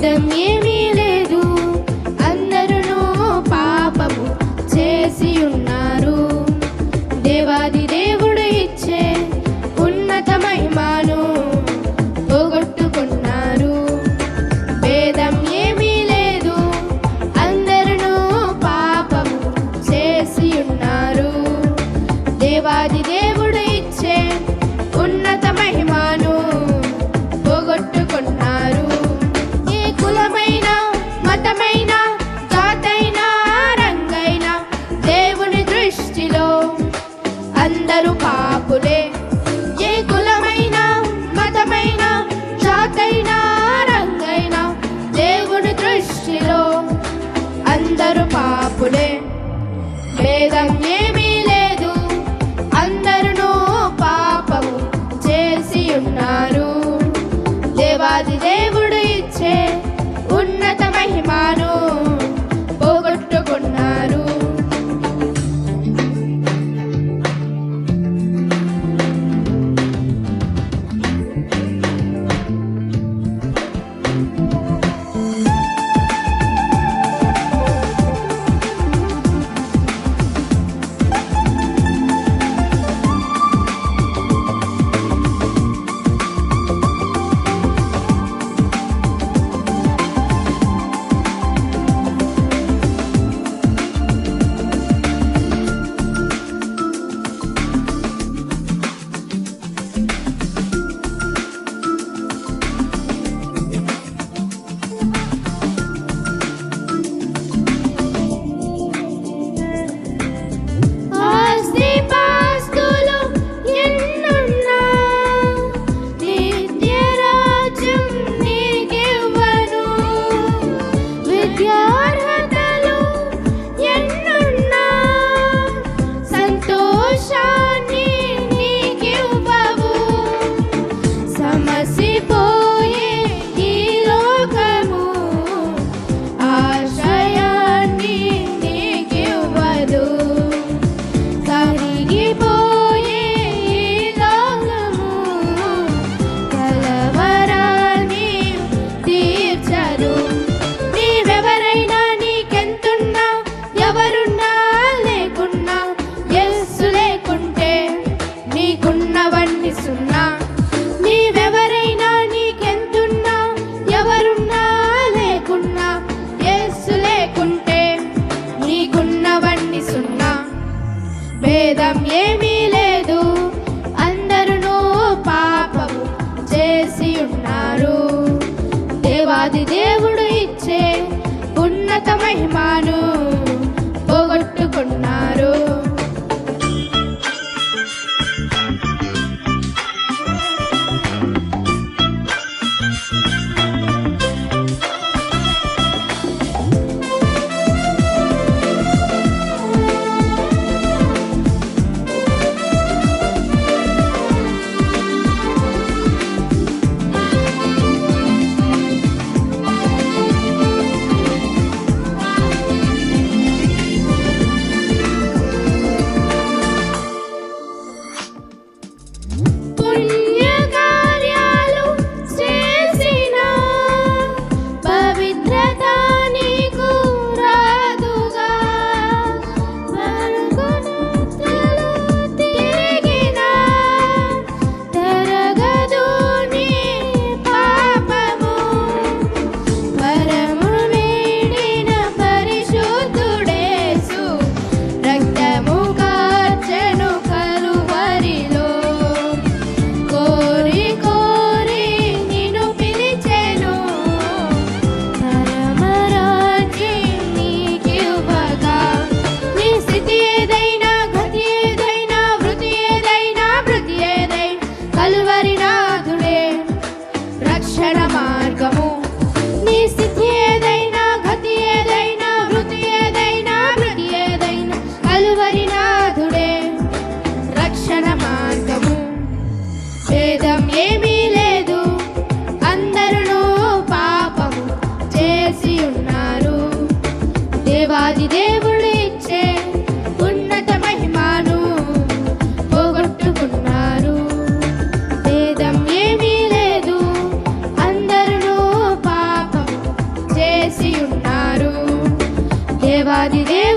The mirror. సృష్టిలో అందరూ పాపులే. ఏ కులమైనా మతమైనా జాతైనా రంగైనా దేవుని దృష్టిలో అందరూ పాపులే. భేదం ఏమీ లేదు అందరూ పాపము చేసి ఉన్నారు. Así por అది దేవుడు ఇచ్చే ఉన్నత మహిమాను. కల్వరినాథుడే రక్షణ మార్గము. భేదం ఏమీ లేదు. అందరూ పాపము చేసి ఉన్నారు. దేవాది దేవుడు ఇచ్చే ఉన్నత మహిమాను పోగొట్టుకున్నారు. భేదం ఏమీ లేదు. అందరూ పాపము చేసి ఉన్నారు. దేవాది దేవుడు